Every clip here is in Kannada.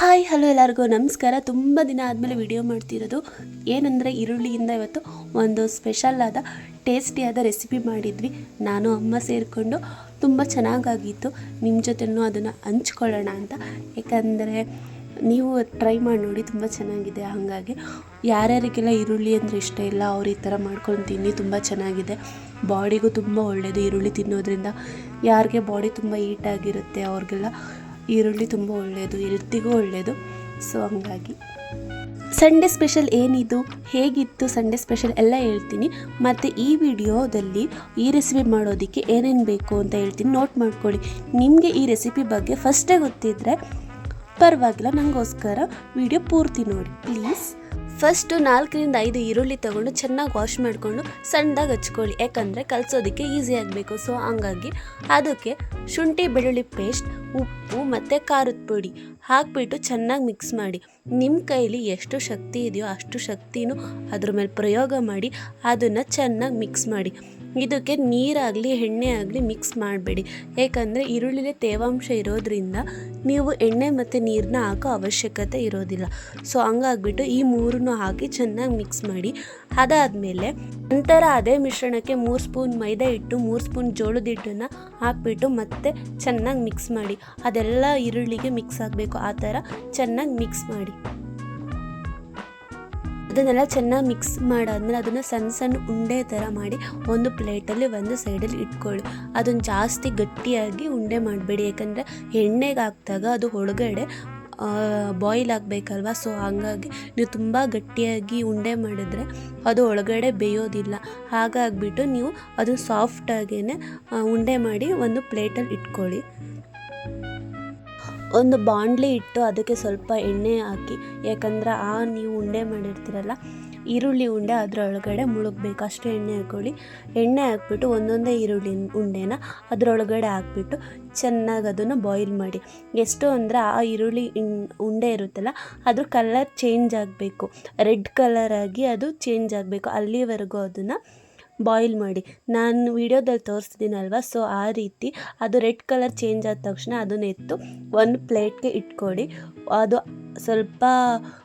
ಹಾಯ್, ಹಲೋ ಎಲ್ಲರಿಗೂ. ನಮಸ್ಕಾರ. ತುಂಬ ದಿನ ಆದಮೇಲೆ ವಿಡಿಯೋ ಮಾಡ್ತಿರೋದು. ಏನಂದರೆ ಈರುಳ್ಳಿಯಿಂದ ಇವತ್ತು ಒಂದು ಸ್ಪೆಷಲ್ ಆದ ಟೇಸ್ಟಿಯಾದ ರೆಸಿಪಿ ಮಾಡಿದ್ವಿ. ನಾನು, ಅಮ್ಮ ಸೇರಿಕೊಂಡು ತುಂಬ ಚೆನ್ನಾಗಾಗಿತ್ತು. ನಿಮ್ಮ ಜೊತೆನೂ ಅದನ್ನು ಹಂಚ್ಕೊಳ್ಳೋಣ ಅಂತ. ಯಾಕಂದರೆ ನೀವು ಟ್ರೈ ಮಾಡಿ ನೋಡಿ ತುಂಬ ಚೆನ್ನಾಗಿದೆ ಹಾಗಾಗಿ. ಯಾರ್ಯಾರಿಗೆಲ್ಲ ಈರುಳ್ಳಿ ಅಂದರೆ ಇಷ್ಟ ಇಲ್ಲ, ಅವ್ರು ಈ ಥರ ಮಾಡ್ಕೊಂಡು ತಿನ್ನಿ, ತುಂಬ ಚೆನ್ನಾಗಿದೆ. ಬಾಡಿಗೂ ತುಂಬ ಒಳ್ಳೆಯದು ಈರುಳ್ಳಿ ತಿನ್ನೋದ್ರಿಂದ. ಯಾರಿಗೆ ಬಾಡಿ ತುಂಬ ಹೀಟಾಗಿರುತ್ತೆ ಅವ್ರಿಗೆಲ್ಲ ಈರುಳ್ಳಿ ತುಂಬ ಒಳ್ಳೆಯದು ಹೆಲ್ತಿಗೂ ಒಳ್ಳೆಯದು ಸೊ ಹಂಗಾಗಿ. ಸಂಡೇ ಸ್ಪೆಷಲ್ ಏನಿದು, ಹೇಗಿತ್ತು ಸಂಡೇ ಸ್ಪೆಷಲ್ ಎಲ್ಲ ಹೇಳ್ತೀನಿ. ಮತ್ತು ಈ ವಿಡಿಯೋದಲ್ಲಿ ಈ ರೆಸಿಪಿ ಮಾಡೋದಕ್ಕೆ ಏನೇನು ಬೇಕು ಅಂತ ಹೇಳ್ತೀನಿ. ನೋಟ್ ಮಾಡ್ಕೊಳ್ಳಿ. ನಿಮಗೆ ಈ ರೆಸಿಪಿ ಬಗ್ಗೆ ಫಸ್ಟೇ ಗೊತ್ತಿದ್ದರೆ ಪರವಾಗಿಲ್ಲ ನನಗೋಸ್ಕರ ವಿಡಿಯೋ ಪೂರ್ತಿ ನೋಡಿ. ಪ್ಲೀಸ್ ಫಸ್ಟು ನಾಲ್ಕರಿಂದ ಐದು ಈರುಳ್ಳಿ ತಗೊಂಡು ಚೆನ್ನಾಗಿ ವಾಶ್ ಮಾಡಿಕೊಂಡು ಸಣ್ಣದಾಗಿ ಹಚ್ಕೊಳ್ಳಿ. ಯಾಕಂದರೆ ಕಲಸೋದಕ್ಕೆ ಈಸಿ ಆಗಬೇಕು. ಸೊ ಹಂಗಾಗಿ, ಅದಕ್ಕೆ ಶುಂಠಿ, ಬೆಳ್ಳುಳ್ಳಿ ಪೇಸ್ಟ್ ಉಪ್ಪು ಮತ್ತು ಖಾರದ ಪುಡಿ ಹಾಕಿಬಿಟ್ಟು ಚೆನ್ನಾಗಿ ಮಿಕ್ಸ್ ಮಾಡಿ. ನಿಮ್ಮ ಕೈಲಿ ಎಷ್ಟು ಶಕ್ತಿ ಇದೆಯೋ ಅಷ್ಟು ಶಕ್ತಿನೂ ಅದ್ರ ಮೇಲೆ ಪ್ರಯೋಗ ಮಾಡಿ ಅದನ್ನು ಚೆನ್ನಾಗಿ ಮಿಕ್ಸ್ ಮಾಡಿ. ಇದಕ್ಕೆ ನೀರಾಗಲಿ ಎಣ್ಣೆ ಆಗಲಿ ಮಿಕ್ಸ್ ಮಾಡಬೇಡಿ. ಯಾಕಂದರೆ ಈರುಳ್ಳಿಲಿ ತೇವಾಂಶ ಇರೋದ್ರಿಂದ ನೀವು ಎಣ್ಣೆ ಮತ್ತು ನೀರನ್ನ ಹಾಕೋ ಅವಶ್ಯಕತೆ ಇರೋದಿಲ್ಲ. ಸೊ ಹಂಗಾಗ್ಬಿಟ್ಟು ಈ ಮೂರನ್ನು ಹಾಕಿ ಚೆನ್ನಾಗಿ ಮಿಕ್ಸ್ ಮಾಡಿ. ಅದಾದಮೇಲೆ ನಂತರ ಅದೇ ಮಿಶ್ರಣಕ್ಕೆ ಮೂರು ಸ್ಪೂನ್ ಮೈದಾ ಹಿಟ್ಟು, ಮೂರು ಸ್ಪೂನ್ ಜೋಳದ ಹಿಟ್ಟನ್ನು ಹಾಕ್ಬಿಟ್ಟು ಮತ್ತೆ ಚೆನ್ನಾಗಿ ಮಿಕ್ಸ್ ಮಾಡಿ. ಅದೆಲ್ಲ ಈರುಳ್ಳಿಗೆ ಮಿಕ್ಸ್ ಆಗಬೇಕು. ಆ ಥರ ಚೆನ್ನಾಗಿ ಮಿಕ್ಸ್ ಮಾಡಿ. ಅದನ್ನೆಲ್ಲ ಚೆನ್ನಾಗಿ ಮಿಕ್ಸ್ ಮಾಡಾದ್ಮೇಲೆ ಅದನ್ನು ಸಣ್ಣ ಸಣ್ಣ ಉಂಡೆ ಥರ ಮಾಡಿ ಒಂದು ಪ್ಲೇಟಲ್ಲಿ ಒಂದು ಸೈಡಲ್ಲಿ ಇಟ್ಕೊಳ್ಳಿ. ಅದನ್ನು ಜಾಸ್ತಿ ಗಟ್ಟಿಯಾಗಿ ಉಂಡೆ ಮಾಡಬೇಡಿ. ಯಾಕಂದರೆ ಎಣ್ಣೆಗೆ ಹಾಕಿದಾಗ ಅದು ಒಳಗಡೆ ಬಾಯ್ಲ್ ಆಗಬೇಕಲ್ವ? ಸೊ ಹಾಗಾಗಿ ನೀವು ತುಂಬ ಗಟ್ಟಿಯಾಗಿ ಉಂಡೆ ಮಾಡಿದ್ರೆ ಅದು ಒಳಗಡೆ ಬೇಯೋದಿಲ್ಲ. ಹಾಗಾಗಿಬಿಟ್ಟು ನೀವು ಅದು ಸಾಫ್ಟಾಗೇ ಉಂಡೆ ಮಾಡಿ ಒಂದು ಪ್ಲೇಟಲ್ಲಿ ಇಟ್ಕೊಳ್ಳಿ. ಒಂದು ಬಾಂಡ್ಲಿ ಇಟ್ಟು ಅದಕ್ಕೆ ಸ್ವಲ್ಪ ಎಣ್ಣೆ ಹಾಕಿ, ಯಾಕಂದ್ರೆ ಆ ನೀವು ಉಂಡೆ ಮಾಡಿರ್ತೀರಲ್ಲ, ಈರುಳ್ಳಿ ಉಂಡೆ ಅದರೊಳಗಡೆ ಮುಳುಗಬೇಕು. ಅಷ್ಟು ಎಣ್ಣೆ ಹಾಕ್ಕೊಳ್ಳಿ ಎಣ್ಣೆ ಹಾಕ್ಬಿಟ್ಟು ಒಂದೊಂದೇ ಈರುಳ್ಳಿ ಉಂಡೆನ ಅದರೊಳಗಡೆ ಹಾಕ್ಬಿಟ್ಟು ಚೆನ್ನಾಗಿ ಅದನ್ನು ಬಾಯ್ಲ್ ಮಾಡಿ. ಎಷ್ಟು ಅಂದರೆ ಆ ಈರುಳ್ಳಿ ಉಂಡೆ ಇರುತ್ತಲ್ಲ, ಅದ್ರ ಕಲರ್ ಚೇಂಜ್ ಆಗಬೇಕು. ರೆಡ್ ಕಲರಾಗಿ ಅದು ಚೇಂಜ್ ಆಗಬೇಕು. ಅಲ್ಲಿವರೆಗೂ ಅದನ್ನು ಬಾಯ್ಲ್ ಮಾಡಿ. ನಾನು ವಿಡಿಯೋದಲ್ಲಿ ತೋರಿಸ್ತೀನಲ್ವ ಸೊ ಆ ರೀತಿ ಅದು ರೆಡ್ ಕಲರ್ ಚೇಂಜ್ ಆದ ತಕ್ಷಣ ಅದನ್ನ ಎತ್ತು, ಒಂದು ಪ್ಲೇಟ್ಗೆ ಇಟ್ಕೊಡಿ. ಅದು ಸ್ವಲ್ಪ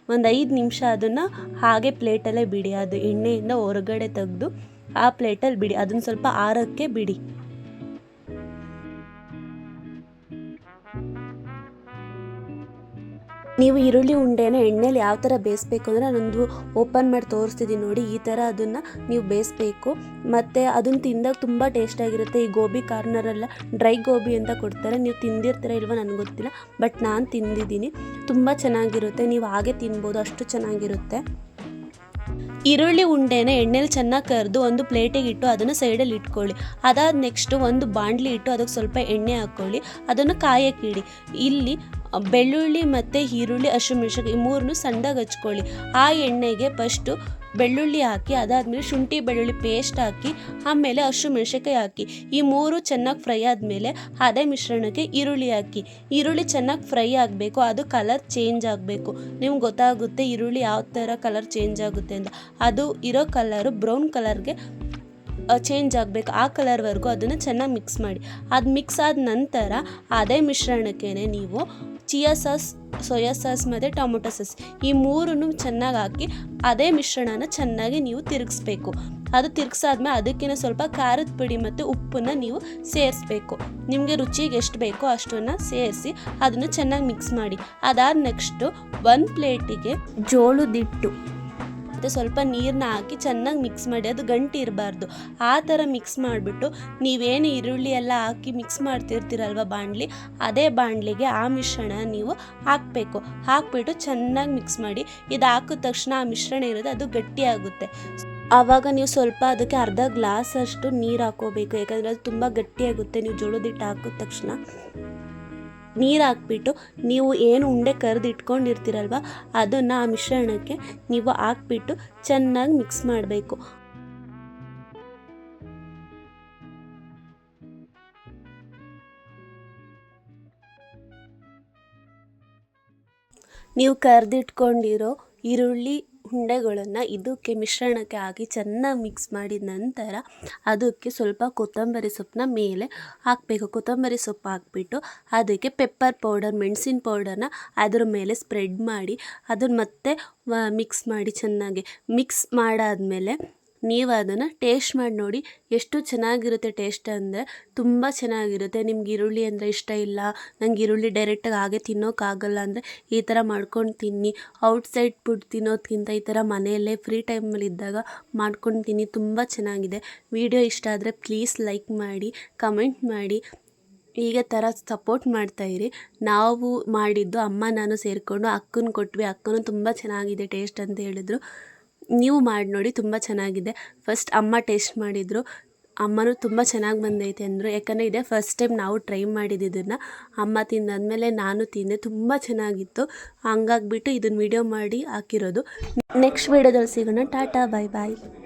ಒಂದು ಐದು ನಿಮಿಷ ಅದನ್ನು ಹಾಗೆ ಪ್ಲೇಟಲ್ಲೇ ಬಿಡಿ, ಅದು ಎಣ್ಣೆಯಿಂದ ಹೊರಗಡೆ ತೆಗೆದು ಆ ಪ್ಲೇಟಲ್ಲಿ ಬಿಡಿ, ಅದನ್ನು ಸ್ವಲ್ಪ ಆರಕ್ಕೆ ಬಿಡಿ. ನೀವು ಈರುಳ್ಳಿ ಉಂಡೆನ ಎಣ್ಣೆಲಿ ಯಾವ ಥರ ಬೇಯಿಸ್ಬೇಕು ಅಂದರೆ ನಾನೊಂದು ಓಪನ್ ಮಾಡಿ ತೋರಿಸ್ತಿದ್ದೀನಿ ನೋಡಿ, ಈ ಥರ ಅದನ್ನು ನೀವು ಬೇಯಿಸ್ಬೇಕು. ಮತ್ತು ಅದನ್ನು ತಿಂದಾಗ ತುಂಬ ಟೇಸ್ಟಾಗಿರುತ್ತೆ ಈ ಗೋಬಿ ಕಾರ್ನರೆಲ್ಲ ಡ್ರೈ ಗೋಬಿ ಅಂತ ಕೊಡ್ತಾರೆ. ನೀವು ತಿಂದಿರ್ತೀರ ಇಲ್ವೋ ನನಗೆ ಗೊತ್ತಿಲ್ಲ, ಬಟ್ ನಾನು ತಿಂದಿದ್ದೀನಿ. ತುಂಬ ಚೆನ್ನಾಗಿರುತ್ತೆ. ನೀವು ಹಾಗೆ ತಿನ್ಬೋದು, ಅಷ್ಟು ಚೆನ್ನಾಗಿರುತ್ತೆ. ಈರುಳ್ಳಿ ಉಂಡೆನ ಎಣ್ಣೆಲಿ ಚೆನ್ನಾಗಿ ಕರೆದು ಒಂದು ಪ್ಲೇಟಿಗೆ ಇಟ್ಟು ಅದನ್ನು ಸೈಡಲ್ಲಿ ಇಟ್ಕೊಳ್ಳಿ. ಅದಾದ ನೆಕ್ಸ್ಟು ಒಂದು ಬಾಣಲಿ ಇಟ್ಟು ಅದಕ್ಕೆ ಸ್ವಲ್ಪ ಎಣ್ಣೆ ಹಾಕ್ಕೊಳ್ಳಿ ಅದನ್ನು ಕಾಯಕ್ಕಿಡಿ ಇಲ್ಲಿ ಬೆಳ್ಳುಳ್ಳಿ ಮತ್ತು ಈರುಳ್ಳಿ ಹಸಿಮೆಣ್ಸಿನ್ಕಾಯಿ ಈ ಮೂರನ್ನು ಸಣ್ಣದಾಗಿ ಹಚ್ಕೊಳ್ಳಿ. ಆ ಎಣ್ಣೆಗೆ ಫಸ್ಟು ಬೆಳ್ಳುಳ್ಳಿ ಹಾಕಿ, ಅದಾದಮೇಲೆ ಶುಂಠಿ ಬೆಳ್ಳುಳ್ಳಿ ಪೇಸ್ಟ್ ಹಾಕಿ, ಆಮೇಲೆ ಹಸಿಮೆಣ್ಸಿನ್ಕಾಯಿ ಹಾಕಿ. ಈ ಮೂರು ಚೆನ್ನಾಗಿ ಫ್ರೈ ಆದಮೇಲೆ ಅದೇ ಮಿಶ್ರಣಕ್ಕೆ ಈರುಳ್ಳಿ ಹಾಕಿ. ಈರುಳ್ಳಿ ಚೆನ್ನಾಗಿ ಫ್ರೈ ಆಗಬೇಕು, ಅದು ಕಲರ್ ಚೇಂಜ್ ಆಗಬೇಕು. ನಿಮ್ಗೆ ಗೊತ್ತಾಗುತ್ತೆ ಈರುಳ್ಳಿ ಯಾವ ಥರ ಕಲರ್ ಚೇಂಜ್ ಆಗುತ್ತೆ ಅಂತ. ಅದು ಇರೋ ಕಲರು ಬ್ರೌನ್ ಕಲರ್ಗೆ ಚೇಂಜ್ ಆಗಬೇಕು. ಆ ಕಲರ್ವರೆಗೂ ಅದನ್ನು ಚೆನ್ನಾಗಿ ಮಿಕ್ಸ್ ಮಾಡಿ. ಅದು ಮಿಕ್ಸ್ ಆದ ನಂತರ ಅದೇ ಮಿಶ್ರಣಕ್ಕೆ ನೀವು ಚಿಯಾ ಸಾಸ್ ಸೋಯಾ ಸಾಸ್ ಮತ್ತು ಟೊಮೊಟೊ ಸಾಸ್ ಈ ಮೂರನ್ನು ಚೆನ್ನಾಗಿ ಹಾಕಿ ಅದೇ ಮಿಶ್ರಣನ ಚೆನ್ನಾಗಿ ನೀವು ತಿರುಗಿಸ್ಬೇಕು. ಅದು ತಿರುಗಿಸಾದ್ಮೇಲೆ ಅದಕ್ಕಿಂತ ಸ್ವಲ್ಪ ಖಾರದ ಪುಡಿ ಮತ್ತು ಉಪ್ಪನ್ನು ನೀವು ಸೇರಿಸ್ಬೇಕು. ನಿಮಗೆ ರುಚಿಗೆ ಎಷ್ಟು ಬೇಕೋ ಅಷ್ಟನ್ನು ಸೇರಿಸಿ ಅದನ್ನು ಚೆನ್ನಾಗಿ ಮಿಕ್ಸ್ ಮಾಡಿ. ಅದಾದ ನೆಕ್ಸ್ಟು ಒಂದು ಪ್ಲೇಟಿಗೆ ಜೋಳದಿಟ್ಟು ಮತ್ತು ಸ್ವಲ್ಪ ನೀರನ್ನ ಹಾಕಿ ಚೆನ್ನಾಗಿ ಮಿಕ್ಸ್ ಮಾಡಿ, ಅದು ಗಂಟು ಇರಬಾರ್ದು. ಆ ಥರ ಮಿಕ್ಸ್ ಮಾಡಿಬಿಟ್ಟು ನೀವೇನು ಈರುಳ್ಳಿ ಎಲ್ಲ ಹಾಕಿ ಮಿಕ್ಸ್ ಮಾಡ್ತಿರ್ತೀರಲ್ವ ಬಾಣಲಿ, ಅದೇ ಬಾಣಲಿಗೆ ಆ ಮಿಶ್ರಣ ನೀವು ಹಾಕಬೇಕು. ಹಾಕ್ಬಿಟ್ಟು ಚೆನ್ನಾಗಿ ಮಿಕ್ಸ್ ಮಾಡಿ, ಇದು ಹಾಕಿದ ತಕ್ಷಣ ಆ ಮಿಶ್ರಣ ಇರೋದು ಅದು ಗಟ್ಟಿಯಾಗುತ್ತೆ ಆವಾಗ ನೀವು ಸ್ವಲ್ಪ ಅದಕ್ಕೆ ಅರ್ಧ ಗ್ಲಾಸ್ ಅಷ್ಟು ನೀರು ಹಾಕೋಬೇಕು ಯಾಕಂದರೆ ಅದು ತುಂಬ ಗಟ್ಟಿಯಾಗುತ್ತೆ ನೀವು ಜೋಳದ ಹಿಟ್ಟು ಹಾಕಿದ ತಕ್ಷಣ. ನೀರು ಹಾಕ್ಬಿಟ್ಟು ನೀವು ಏನು ಉಂಡೆ ಕರೆದು ಇಟ್ಕೊಂಡಿರ್ತೀರಲ್ವ ಅದನ್ನು ಆ ಮಿಶ್ರಣಕ್ಕೆ ನೀವು ಹಾಕ್ಬಿಟ್ಟು ಚೆನ್ನಾಗಿ ಮಿಕ್ಸ್ ಮಾಡಬೇಕು. ನೀವು ಕರೆದಿಟ್ಕೊಂಡಿರೋ ಈರುಳ್ಳಿ ಉಂಡೆಗಳನ್ನು ಇದಕ್ಕೆ ಮಿಶ್ರಣಕ್ಕೆ ಹಾಕಿ ಚೆನ್ನಾಗಿ ಮಿಕ್ಸ್ ಮಾಡಿದ ನಂತರ ಅದಕ್ಕೆ ಸ್ವಲ್ಪ ಕೊತ್ತಂಬರಿ ಸೊಪ್ಪನ್ನ ಮೇಲೆ ಹಾಕಬೇಕು. ಕೊತ್ತಂಬರಿ ಸೊಪ್ಪು ಹಾಕ್ಬಿಟ್ಟು ಅದಕ್ಕೆ ಪೆಪ್ಪರ್ ಪೌಡರ್ ಮೆಣಸಿನ ಪೌಡರ್ನ ಅದ್ರ ಮೇಲೆ ಸ್ಪ್ರೆಡ್ ಮಾಡಿ ಅದನ್ನು ಮತ್ತೆ ಮಿಕ್ಸ್ ಮಾಡಿ ಚೆನ್ನಾಗಿ. ಮಿಕ್ಸ್ ಮಾಡಾದಮೇಲೆ ನೀವು ಅದನ್ನು ಟೇಸ್ಟ್ ಮಾಡಿ ನೋಡಿ ಎಷ್ಟು ಚೆನ್ನಾಗಿರುತ್ತೆ ಟೇಸ್ಟ್ ಅಂದರೆ ತುಂಬ ಚೆನ್ನಾಗಿರುತ್ತೆ. ನಿಮ್ಗೆ ಈರುಳ್ಳಿ ಅಂದರೆ ಇಷ್ಟ ಇಲ್ಲ, ನಂಗೆ ಈರುಳ್ಳಿ ಡೈರೆಕ್ಟಾಗಿ ಹಾಗೆ ತಿನ್ನೋಕ್ಕಾಗಲ್ಲ ಅಂದರೆ ಈ ಥರ ಮಾಡ್ಕೊಂಡು ತಿನ್ನಿ. ಔಟ್ಸೈಡ್ ಫುಡ್ ತಿನ್ನೋದಕ್ಕಿಂತ ಈ ಥರ ಮನೆಯಲ್ಲೇ ಫ್ರೀ ಟೈಮಲ್ಲಿ ಇದ್ದಾಗ ಮಾಡ್ಕೊಂಡು ತಿನ್ನಿ, ತುಂಬ ಚೆನ್ನಾಗಿದೆ. ವಿಡಿಯೋ ಇಷ್ಟ ಆದರೆ ಪ್ಲೀಸ್ ಲೈಕ್ ಮಾಡಿ, ಕಮೆಂಟ್ ಮಾಡಿ. ಹೀಗೆ ಥರ ಸಪೋರ್ಟ್ ಮಾಡ್ತಾಯಿರಿ ನಾವು ಮಾಡಿದ್ದು ಅಮ್ಮ ನಾನು ಸೇರಿಕೊಂಡು, ಅಕ್ಕನ ಕೊಟ್ವಿ. ಅಕ್ಕನೂ ತುಂಬ ಚೆನ್ನಾಗಿದೆ ಟೇಸ್ಟ್ ಅಂತ ಹೇಳಿದ್ರು. ನೀವು ಮಾಡಿ ನೋಡಿ ತುಂಬ ಚೆನ್ನಾಗಿದೆ. ಫಸ್ಟ್ ಅಮ್ಮ ಟೇಸ್ಟ್ ಮಾಡಿದರು. ಅಮ್ಮನೂ ತುಂಬ ಚೆನ್ನಾಗಿ ಬಂದೈತೆ ಅಂದರು. ಯಾಕಂದರೆ ಇದೇ ಫಸ್ಟ್ ಟೈಮ್ ನಾವು ಟ್ರೈ ಮಾಡಿದ್ದು ಇದನ್ನು. ಅಮ್ಮ ತಿಂದಾದ್ಮೇಲೆ ನಾನು ತಿಂದೆ. ತುಂಬ ಚೆನ್ನಾಗಿತ್ತು. ಹಂಗಾಗ್ಬಿಟ್ಟು ಇದನ್ನು ವಿಡಿಯೋ ಮಾಡಿ ಹಾಕಿರೋದು. ನೆಕ್ಸ್ಟ್ ವೀಡಿಯೋದಲ್ಲಿ ಸಿಗೋಣ. ಟಾಟಾ ಬಾಯ್ ಬಾಯ್